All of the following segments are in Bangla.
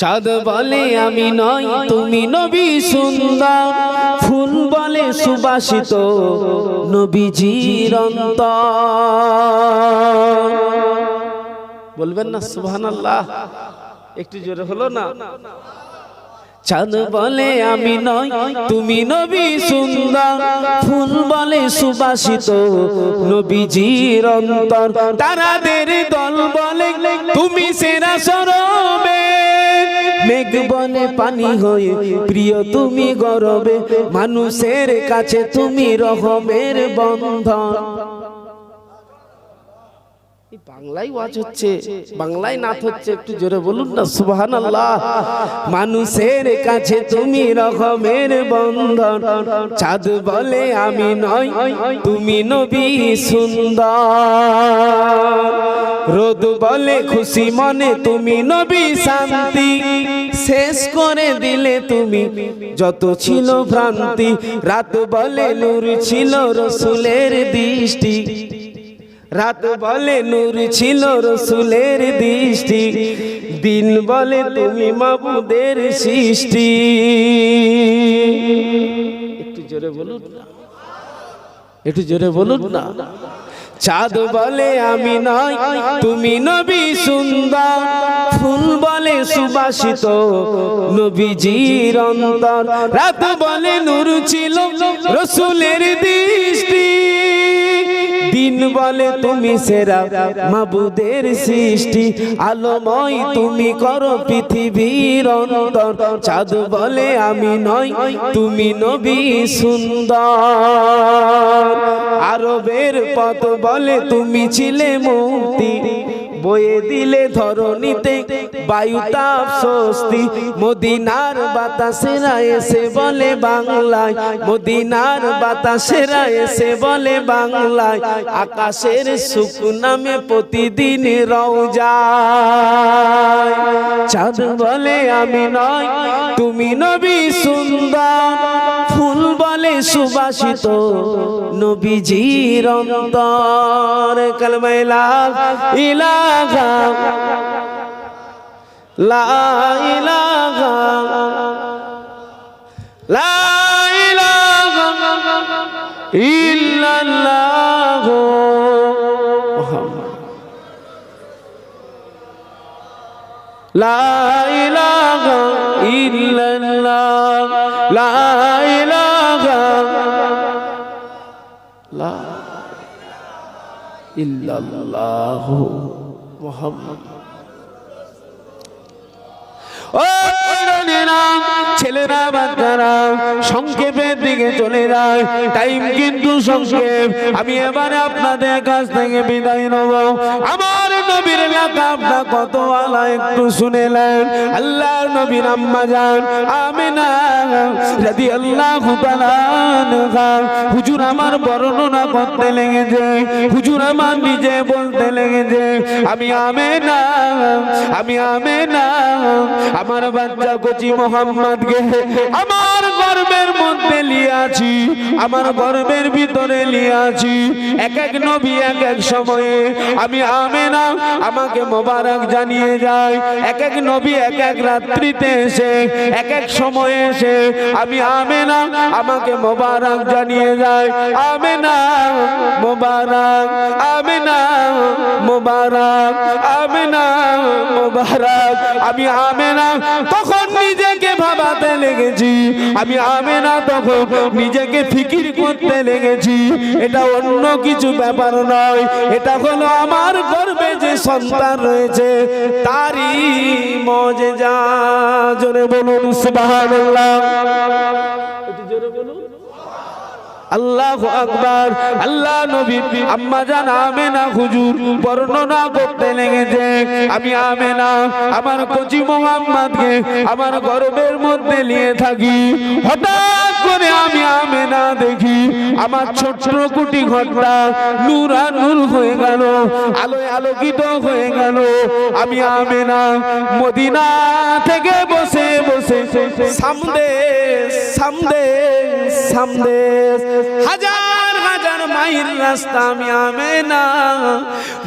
চাঁদ বলে আমি নই, তুমি নবী সুন্দর। ফুল বলে সুবাসিত নবীজির বলবেন না, সুবহানাল্লাহ। একটু জোরে হলো না? চাঁদ বলে আমি নই, তুমি নবী সুন্দর। ফুল বলে সুবাসিত নবীজির অন্তর। তারাদের দল বলে, তুমি সেরা সরবে। মেঘ বনে পানি হয়ে প্রিয় তুমি গরবে মানুষের কাছে তুমি রহমের বন্ধন। বাংলায় ওয়াজ হচ্ছে বাংলায় নাথ হচ্ছে একটু জোরে বলুন না সুবহান আল্লাহ মানুষের কাছে তুমি রকমের বন্ধন চাঁদ বলে আমি নই তুমি নবী সুন্দর। রোদ বলে খুশি মনে তুমি নবী শান্তি শেষ করে দিলে তুমি যত ছিল ভ্রান্তি। রাত বলে নূর ছিল রসুলের দৃষ্টি রাত বলে নূর ছিল রসুলের দৃষ্টি, দিন বলে তুমি মাবুদের সৃষ্টি। একটু জোরে বলুন না। একটু জোরে বলুন না। চাঁদ বলে আমি নয়, তুমি নবী সুন্দর। ফুল বলে সুবাসিত নবীজির অন্তর। রাত বলে নূর ছিল রসুলের দৃষ্টি। দিন বলে তুমি সেরা মাবুদের সৃষ্টি, আলোময় তুমি করো পৃথিবীর অন্তর। চাঁদ বলে, আমি নয় তুমি নবী সুন্দর। আরবের পথ বলে, তুমি ছিলে মুক্তি বয়ে দিলে ধরণীতে বায়ু তাপ স্বস্তি, মদিনার বাতাসেরা এসে বলে বাংলায়। মদিনার বাতাসেরা এসে বলে বাংলায়। আকাশের সুখ নামে প্রতিদিন রওজায় চাঁদ বলে আমি নয়, তুমি নবী সুন্দর। ফুল বলে সুবাসিত নবীজির অন্তর। কালমাইলা ইলাহা লা ইলাহা ইল্লাল্লাহ মুহাম্মদ। লা ইলাহা ইল্লাল্লাহ। লা ছেলেরা বাচ্চারা চলে যায়। কিন্তু আমি এবারে আপনাদের কাছ থেকে বিদায় নেব। আমার নবীর আপনার কত আলা একটু শুনেলেন। আল্লাহ নবীর আম্মা যান, আমিনা রাদি আল্লাহ হুজুর আমার বর্ণনা করতে লেগেছে, হুজুর আমার নিজে বলতে লেগেছে, আমি আমেনা আমি আমেনা, আমার বাচ্চা কচি মোহাম্মদকে, আমার গর্বের মধ্যে লিয়াছি, আমার গর্বের ভিতরে লিয়াছি। এক এক নবী, এক এক সময়ে আমি আমেনা, আমাকে মোবারক জানিয়ে যায়। এক এক নবী, এক এক রাত্রিতে এসে, এক এক সময়ে এসে আমি আমেনা, আমাকে মোবারক জানিয়ে যায়। আমেনা, মোবারক আমেনা মোবারক, আমেনা মোবারক। আমি আমেনা, তখন নিজেকে ভাবাতে লেগেছি। আমি আমেনা, তখন নিজেকে ফিকির করতে লেগেছি। এটা অন্য কিছু ব্যাপার নয়। এটা হলো আমার গর্বে যে সন্তান রয়েছে, তারই মজে যা জোরে বলুন, সুবহানাল্লাহ। জোরে বলুন। আল্লাহ আকবার। আল্লাহ নবী, আম্মা জান আমেনা হুজুর, বর্ণনা করতে লেগেছে। আমি আমেনা, আমার কচি মোহাম্মদকে আমার গর্বের মধ্যে নিয়ে থাকি। হঠাৎ করে আমি আমেনা দেখি। আমার ছোট্ট কুটি ঘরটা নুরা নূর হয়ে গেল, আলোয় আলোকিত হয়ে গেল। আমি আমেনা মদিনা থেকে বসে বসে। সামদে সামদে সামদে হাজার হাজার রাস্তা আমি আমে না।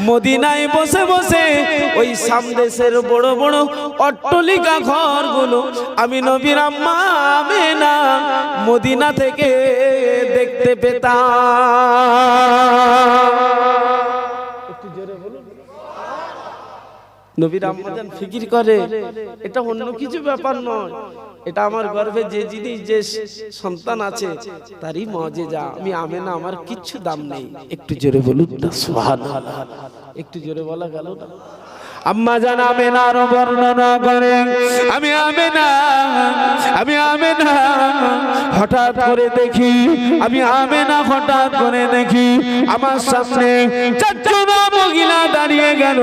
মদিনায় বসে বসে ওই সামদেশের বড় বড় অট্টলিকা ঘরগুলো আমি নবীর আম্মা আমে না। মদিনা থেকে দেখতে পেতাম। নবীর আম্মাজান ফিকির করে, এটা অন্য কিছু ব্যাপার নয়। এটা আমার গর্ভে যে জিনিস, যে সন্তান আছে, তারই মজে যা আমি আমে না আমার কিচ্ছু দাম নেই। একটু জোরে বলুন না, সুবহানাল্লাহ। একটু জোরে বলা গেল না। আম্মা জান আমেনার বর্ণনা করে, আমি আমেনা আমি আমেনা, হঠাৎ করে দেখি, আমি আমেনা হঠাৎ করে দেখি, আমার সামনে চারজন মহিলা গেল।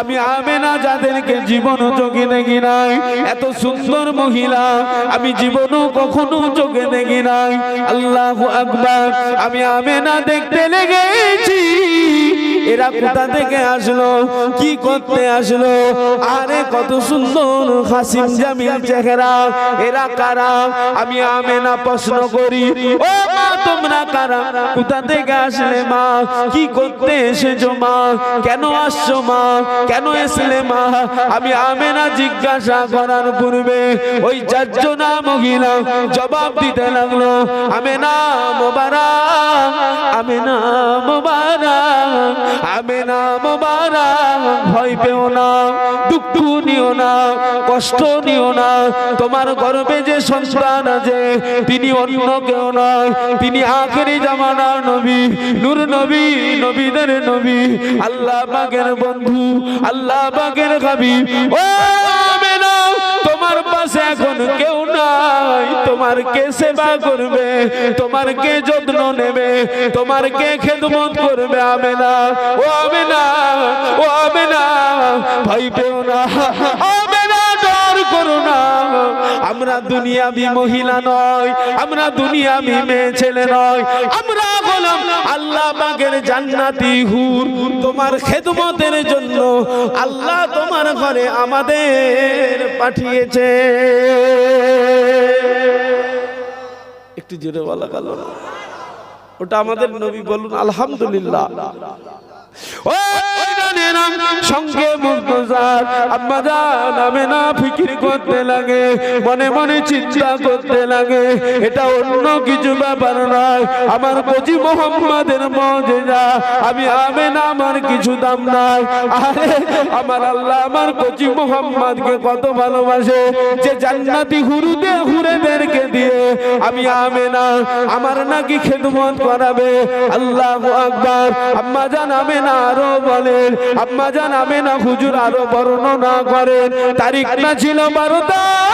আমি আমেনা যাদেরকে জীবন চোখে দেখি নাই, এত সুন্দর মহিলা, আমি জীবনও কখনো চোখে দেখি নাই। আল্লাহ আকবার, আমি আমেনা দেখতে লেগেছি। এরা কোথা থেকে আসলো? কি করতে আসলো? আরে কত সুন্দর হাসিম জামিল চেহারা। এরা কারা? আমি আমেনা প্রশ্ন করি। ও মা তোমরা কারা? কোথা থেকে আসলে মা? কি করতে এসেছ মা? কেন আসছো মা? কেন এসলে মা? আমি আমেনা জিজ্ঞাসা করার পূর্বে ওই চারজনা মহিলা জবাব দিতে লাগল আমেনা মোবারক আমেনা মোবারক নাম মোবারক ভয় পেও না, দুঃখ নিও না, কষ্ট নিও না। তোমার গর্বে যে সন্তান আছে, তিনি অন্য কেউ না তিনি আখেরি জামানার নবী, নূর নবী, নবীদের নবী। আল্লাহ বাগের বন্ধু, আল্লাহ বাগের কবি ও এখন কেউ নাই। তোমার কে সেবা করবে? তোমার কে যত্ন নেবে? তোমার কে খেদমত করবে? আমি না ও আমি না ও আমি না ভাই পেও না। আমরা মহিলা নয়, আমরা দুনিয়াবি মেয়ে ছেলে নয়, আমরা আল্লাহ জান্নাতি হুর তোমার খেদমতের জন্য আল্লাহ তোমার ঘরে আমাদের পাঠিয়েছে। একটু জোরে বলা গেল ওটা আমাদের নবী বলুন, আলহামদুলিল্লাহ। জানেনা, আমি না আমার কিছু দাম নাই। আরে আমার আল্লাহ আমার কচি মোহাম্মদকে কত ভালোবাসে যে জান্নাতি হুরুদে হুরেদেরকে দিয়ে। আমি আমে না আমার নাকি খেদমত করাবে। আল্লাহ আকবার। আম্মা জান আমে না আরও বলেন আম্মা জান আমি না হুজুর আরও বর্ণনা করেন। তারিখটা ছিল বারো তারিখ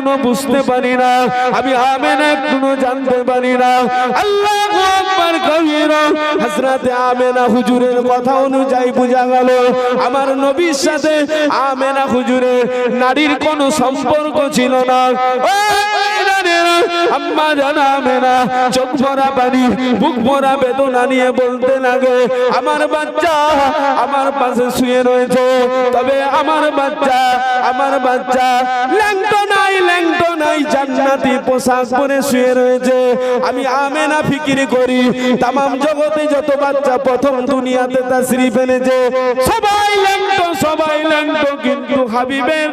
একটুও বুঝতে পারি না। আমি আমেন এখনও জানতে পারি না। আল্লাহ আকবার কবিরা। হযরতে আমেনা হুজুরের কথা অনুযায়ী বোঝা গেল, আমার নবীর সাথে আমেনা হুজুরের নারীর কোনো সম্পর্ক ছিল না। আম্মা জানাবে না চোখ ভরা পানি, বুক ভরা বেদনা নিয়ে বলতে লাগে, আমার বাচ্চা, আমার পাশে শুয়ে রয়েছে। তবে আমার বাচ্চা আমার বাচ্চা, ল্যাংটো নাই ল্যাংটো নাই, জান্নাতি পোশাক পরে শুয়ে রয়েছে। আমি আমেনা ফিকির করি, তামাম জগতে যত বাচ্চা প্রথম দুনিয়াতে তাশরিফ ফেলেছে সবাই ল্যাংটো সবাই ল্যাংটো, কিন্তু হাবিবের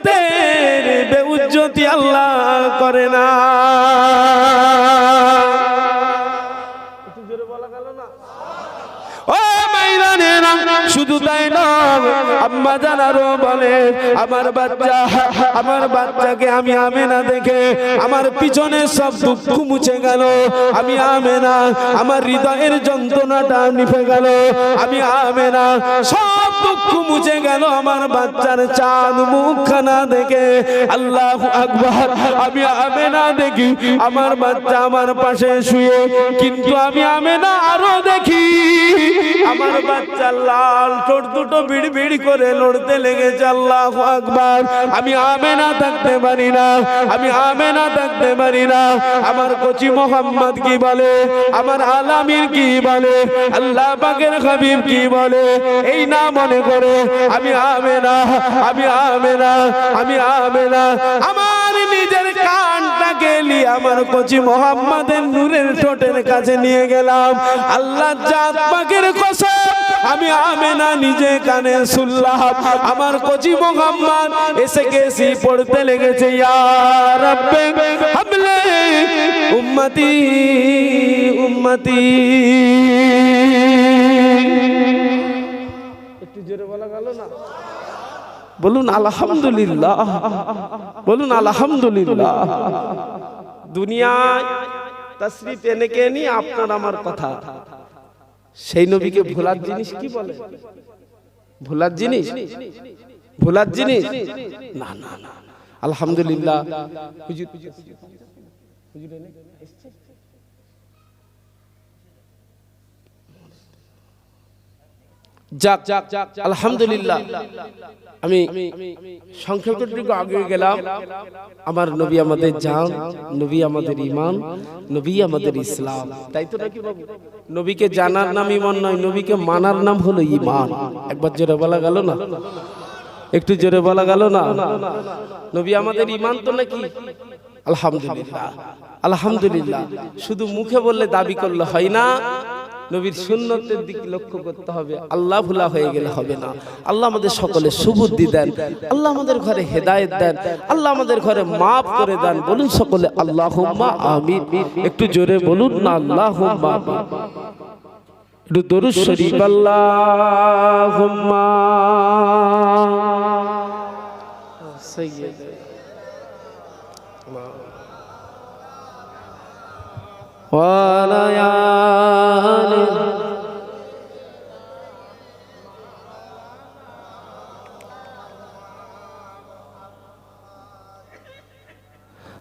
ইজ্জতের বেউজ্জতি আল্লাহ করে না। শুধু তাই নয়, আম্মা জানারও বলে, আমার বাচ্চা, আমার বাচ্চাকে আমি আমেনা দেখে আমার পিছনে সব দুঃখ মুছে গেল। আমি আমেনা, আমার হৃদয়ের যন্ত্রণাটা নিভে গেল। আমি আমেনা, সব দুঃখ মুছে গেল আমার বাচ্চার চাঁদ মুখখানা দেখে। আল্লাহ আকবার, আমি আমেনা দেখি, আমার বাচ্চা আমার পাশে শুয়ে, কিন্তু আমি আমেনা আরও দেখি। আমার বাচ্চা লাল, ঠোঁট দুটো বিড় বিড় করে লড়তে লেগেছে, আল্লাহ আকবার। আমি আমেনা থাকতে পারি না, আমি আমেনা থাকতে পারি না। আমার কচি মোহাম্মদ কি বলে? আমার আলামির কি বলে? আল্লাহ পাকের হাবিব কি বলে? এই না করে, আমি আমেনা আমি আমেনা আমি আমেনা। আমার নিজের কানটা গেলি আমার কচি মোহাম্মদের নূরের ঠোঁটের কাছে নিয়ে গেলাম। আল্লাহ জাত পাকের কসম, আমি আমেনা নিজে কানে শুনলাম। আমার কচি মোহাম্মদ এসে গেছি পড়তে লেগেছে, ইয়া রাব্বে উম্মতি উম্মতি। একটু জোরে বলা গেল না? বলুন আলহামদুলিল্লাহ। বলুন আলহামদুলিল্লাহ। দুনিয়ায় তশরিফ এনে কে নি? আপনার আমার কথা। সেই নবীকে ভোলার জিনিস কি বলে? ভোলার জিনিস? ভোলার জিনিস? না না না আলহামদুলিল্লাহ। হুজুর হুজুর এনে যাক যাক যাক আলহামদুলিল্লাহ। আমি সংক্ষেপটুকু আগে গেলাম। আমার নবী আমাদের জান নবী আমাদের ইমান নবী আমাদের ইসলাম। তাই তো নাকি বাবু? নবীকে জানার নাম ইমান নয় নবীকে মানার নাম হলো ইমান। একবার জোরে বলা গেল না? একটু জোরে বলা গেল না? নবী আমাদের ইমান তো নাকি? আলহামদুলিল্লাহ আলহামদুলিল্লাহ। শুধু মুখে বললে দাবি করলে হয় না নবীর সুন্নতের দিকে লক্ষ্য করতে হবে। আল্লাহ ভুলা হয়ে গেলে হবে না। আল্লাহ আমাদের সকলে সুবুদ্ধি দেন। আল্লাহ আমাদের ঘরে হেদায়ত দেন। আল্লাহ আমাদের ঘরে মাফ করে দেন। বলুন সকলে আল্লাহ আমি একটু জোরে বলুন না আল্লাহ একটু শরীফ।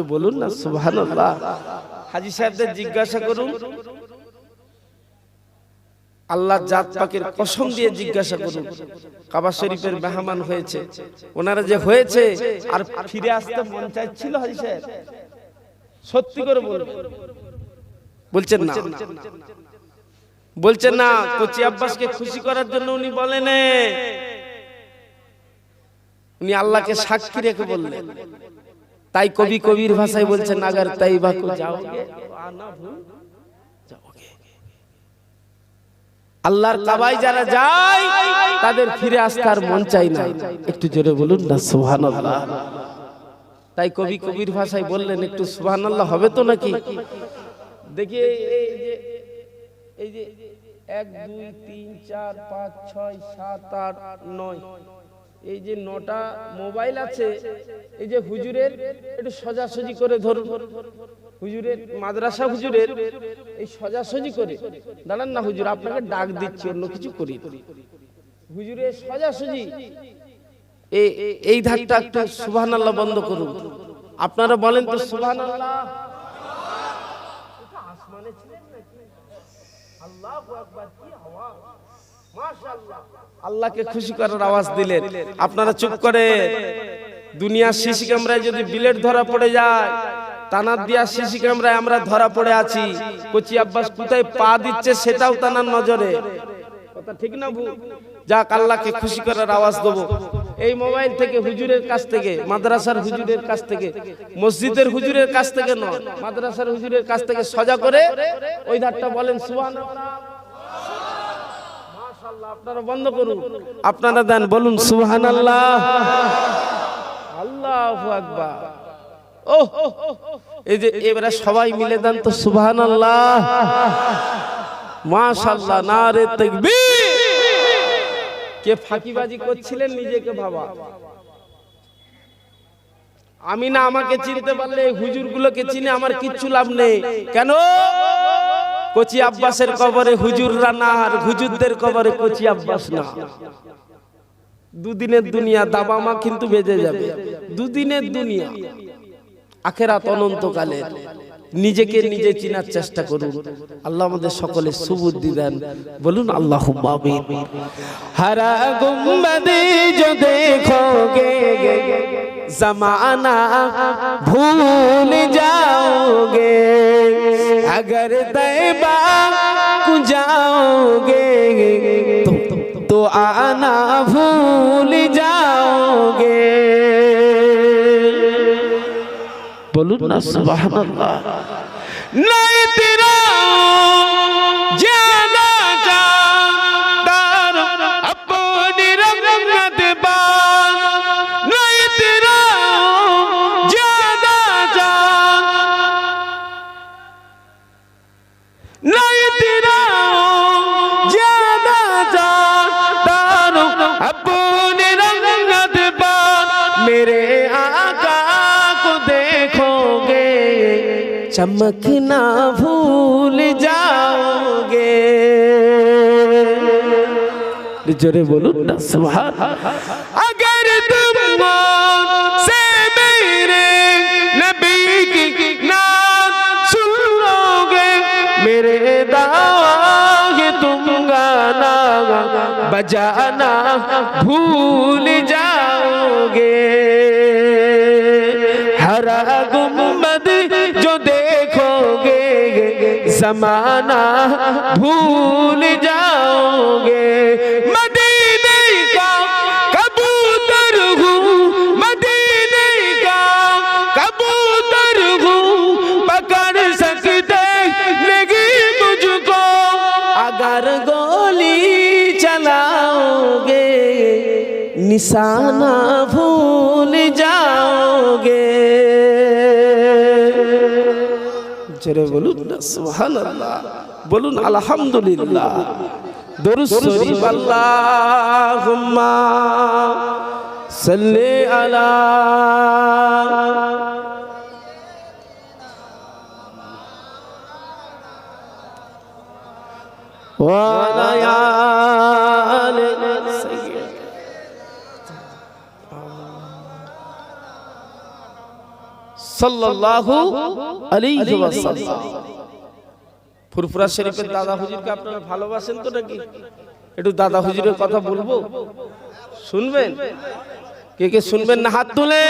একটু বলুন না সুবহানাল্লাহ। হাজি সাহেবদের জিজ্ঞাসা করুন। আল্লাহ জাত পাকের কসম দিয়ে জিজ্ঞাসা করুন। কাবা শরীফের মেহমান হয়েছে। ওনারা যে হয়েছে আর ফিরে আসতে মন চাইছিল হাজি সাহেব। সত্যি করে বলবেন বলছেন না। বলছেন না। কোচি আব্বাসকে খুশি করার জন্য উনি বলেন উনি আল্লাহকে সাক্ষী রেখে বললেন। তাই কবি কবির ভাষায় বলছেন আগার তাই বা কো যাওগে আনা ভুল। যাওগে আল্লাহর কাবায় যারা যায় তাদের ফিরে আসতে আর মন চাই না। একটু জোরে বলুন না সুবহানাল্লাহ। তাই কবি কবির ভাষায় বললেন একটু সুবহানাল্লাহ হবে তো নাকি? দেখি এই- এই যে এই যে এক দুই তিন চার পাঁচ ছয় সাত আট নয়। এই যে নটা মোবাইল আছে, এই যে হুজুরের, একটু সোজাসুজি করে ধরুন। হুজুরের, মাদ্রাসা হুজুরের, এই সোজাসুজি করে। দাঁড়ান না হুজুর, আপনাকে ডাক দিচ্ছি, অন্য কিছু করি হুজুরের সোজাসুজি। এই ধারটা একটু সুবহান বন্ধ করুন। আপনারা বলেন তো সুবহান আল্লাহকে খুশি করার আওয়াজ দিলেন। আপনারা চুপ করে। দুনিয়ার সিসি ক্যামেরায় যদি বিলেট ধরা পড়ে যায়, তানার দিয়া সিসি ক্যামেরায় আমরা ধরা পড়ে আছি। কচি আব্বাস কোথায় পা দিচ্ছে সেটাও তানার নজরে। যাক খুশি করার আওয়াজ দেবো। এই মোবাইল থেকে হুজুরের কাছ থেকে, মাদ্রাসার হুজুরের কাছ থেকে, মসজিদের হুজুরের কাছ থেকে নয়, মাদ্রাসার হুজুরের কাছ থেকে সজা করে ওই ধারটা বলেন, সুবহানাল্লাহ। আপনারা বন্ধ করুন। আপনারা দেন বলুন সুহান আল্লাহ আল্লাহ আকবার। ও এই যে এবারে সবাই মিলে দেন তো সুহান আল্লাহ মাশাল্লাহ না রে তাকবীর। কে ফাঁকিবাজি করছিলেন নিজেকে ভাবা। আমি না আমাকে চিনতে পারলে হুজুর গুলোকে চিনে আমার কিচ্ছু লাভ নেই। কেন? কচি আব্বাসের কবরে হুজুররা না আর হুজুরদের কবরে কচি আব্বাস না। দুদিনের দুনিয়া, দাবামা কিন্তু বেজে যাবে। দুদিনের দুনিয়া, আখেরাত অনন্তকালে নিজেকে নিজে চিনার চেষ্টা করুন। আল্লাহ আমাদের সকলে সুবুদ্ধি দেন। বলুন আল্লাহ হারা গুম্বাদে যো দেখোগে জমানা ভুল যাওগে। अगर तैबा को जाओगे तो, तो, आना भूल जाओगे बोलू ना सुबह नहीं तेरा चमकना भूल जाओगे। जोरे बोलो ना सुहा अगर तुम से मेरे नबी की ना सुन लोगे मेरे दावा तुम गाना बजाना भूल जाओगे। हरा गुम समाना भूल जाओगे मदीने का कबूतर हूँ मदीने का कबूतर हूँ पकड़ सकते नहीं मुझको अगर गोली चलाओगे निशाना भूल जाओगे चलो बोलो না সুবহানাল্লাহ বলুন আলহামদুলিল্লাহ দরুদ শরীফ আল্লাহুম্মা সাল্লি আলা وعلى آل سيدنا সাল্লাল্লাহু আলাইহি ওয়াসাল্লাম ফুরফুরা শরীফের দাদা হুজুরকে আপনারা ভালোবাসেন তো নাকি? একটু দাদা হুজুরের কথা বলব? শুনবেন? কে কে শুনবেন না? হাত তুলে!